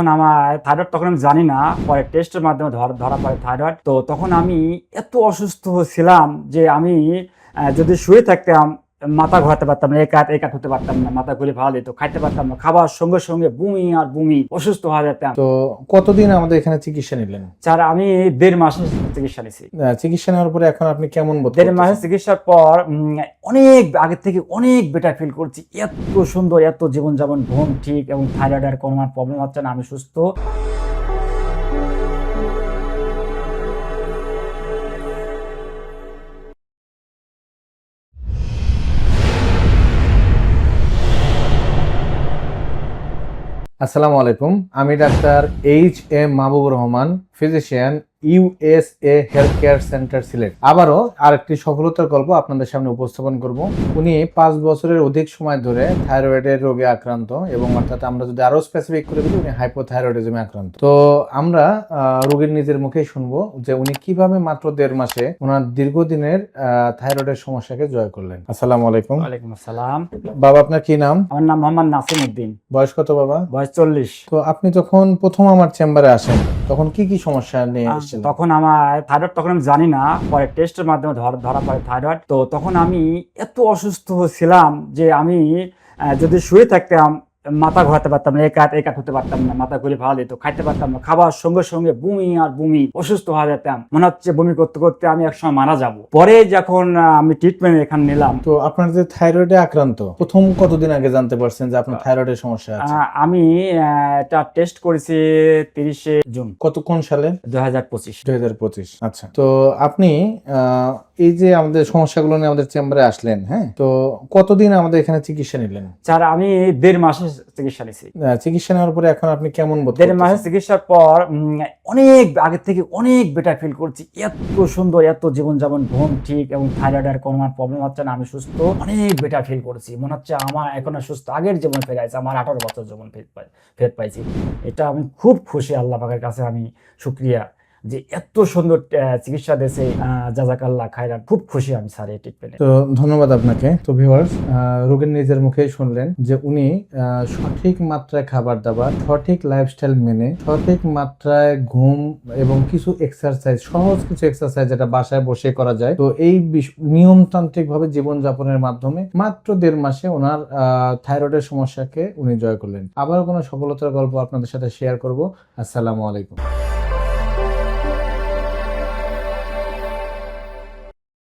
তখন আমার থাইরয়েড তখন আমি জানি না, পরে টেস্টের মাধ্যমে ধরা ধরা পড়ে থাইরয়েড তো তখন আমি এত অসুস্থ ছিলাম যে আমি যদি শুয়ে থাকতাম মাথা ঘোরাতে পারতাম না এক হাত এক হাত হতে পারতাম না মাথা ঘুরে ভালো দিত খাইতে পারতাম না খাবার সঙ্গে সঙ্গে বমি আর বমি অসুস্থ হয়ে যেতাম তো কতদিন আমাদের এখানে চিকিৎসা নিলেন? স্যার আমি দেড় মাস চিকিৎসা নিয়েছি চিকিৎসা নেওয়ার পরে এখন আপনি কেমন বোধ দেড় মাসের চিকিৎসার পর উম, অনেক আগের থেকে অনেক বেটার ফিল করছি। এত সুন্দর এত জীবনযাপন ঘুম ঠিক এবং থাইরয়েড আর কোনো প্রবলেম হচ্ছে না আমি সুস্থ। আসসালামু আলাইকুম। আমি doctor H M Mahbubur Rahman physician USA health care centre Sylhet. আবারও আরেকটি সফলতার গল্প আপনাদের সামনে উপস্থাপন করব। উনি পাঁচ বছরের অধিক সময় ধরে থাইরয়েডের রোগে আক্রান্ত এবং অর্থাৎ আমরা যদি আরও স্পেসিফিক করে বলি উনি হাইপোথাইরয়েডিজমে আক্রান্ত। তো আমরা রোগীর নিজের মুখেই শুনব যে উনি কীভাবে মাত্র দেড় মাসে ওনার দীর্ঘদিনের থাইরয়েডের সমস্যাকে জয় করলেন। আসসালামু আলাইকুম। ওয়ালাইকুম আসসালাম। বাবা আপনার কি নাম? আমার নাম মোহাম্মদ নাসিম উদ্দিন বয়স কত বাবা? বয়স চল্লিশ। তো আপনি যখন প্রথম আমার চেম্বারে আসেন তখন কি কি সমস্যা নিয়ে এসেছিলেন? তখন আমার থাইরয়েড তখন আমি জানি না পরে টেস্টের মাধ্যমে ধরা ধরা পড়ে থাইরয়েড তো তখন আমি এত অসুস্থ ছিলাম যে আমি যদি শুয়ে থাকতাম মাথা ঘোরাতে পারতাম না এক হাত এক হাত হতে পারতাম না মাথা ঘুরে ভালো দিত খাইতে পারতাম না খাবার সঙ্গে সঙ্গে বমি আর বমি অসুস্থ হয়ে যেতাম। মনে হচ্ছে বমি করতে করতে আমি একসময় মারা যাব। পরে যখন আমি ট্রিটমেন্ট এখানে নিলাম তো আপনার যে থাইরয়েডে আক্রান্ত প্রথম কতদিন আগে জানতে পারছেন যে আপনার থাইরয়েডের সমস্যা আছে? আমি এটা টেস্ট করেছি তিরিশে জুন। কত কোন সালে? দুই হাজার পঁচিশ। দুই হাজার পঁচিশ। আচ্ছা তো আপনি আহ, এই যে আমাদের সমস্যাগুলো নিয়ে আমাদের চেম্বারে আসলেন হ্যাঁ? তো কতদিন আমাদের এখানে চিকিৎসা নিলেন? স্যার আমি দেড় মাসে চিকিৎসা নিয়েছি চিকিৎসা নেওয়ার পরে এখন আপনি কেমন বোধ দেড় মাসে চিকিৎসার পর অনেক আগের থেকে অনেক বেটার ফিল করছি। এত সুন্দর এত জীবনযাপন ঘুম ঠিক এবং থাইরয়েডের কোনো আমার প্রবলেম হচ্ছে না আমি সুস্থ অনেক বেটার ফিল করছি। মনে হচ্ছে আমার এখন আর সুস্থ আগের জীবন ফেরে আছে আমার আঠারো বছর জীবন ফেরত পাইছি। এটা আমি খুব খুশি আল্লাহ পাকের কাছে আমি শুক্রিয়া। যে এত সুন্দর চিকিৎসা দেশে জাজাকাল্লাহ খায়রান। খুব খুশি আমি, স্যার, এই ট্রিটমেন্টে তো ধন্যবাদ আপনাকে। তো ভিউয়ার্স রোগীর নিজের মুখেই শুনলেন যে উনি সঠিক মাত্রায় খাবার দাবার, সঠিক লাইফস্টাইল মেনে, সঠিক মাত্রায় ঘুম এবং কিছু এক্সারসাইজ সহজ কিছু এক্সারসাইজ যেটা বাসায় বসে করা যায়। তো এই বিষ- নিয়মতান্ত্রিক ভাবে জীবনযাপনের মাধ্যমে মাত্র দেড় মাসে ওনার থাইরয়েডের সমস্যাকে উনি জয় করলেন। আবার কোনো সফলতার গল্প আপনাদের সাথে শেয়ার করব। আসসালামু আলাইকুম।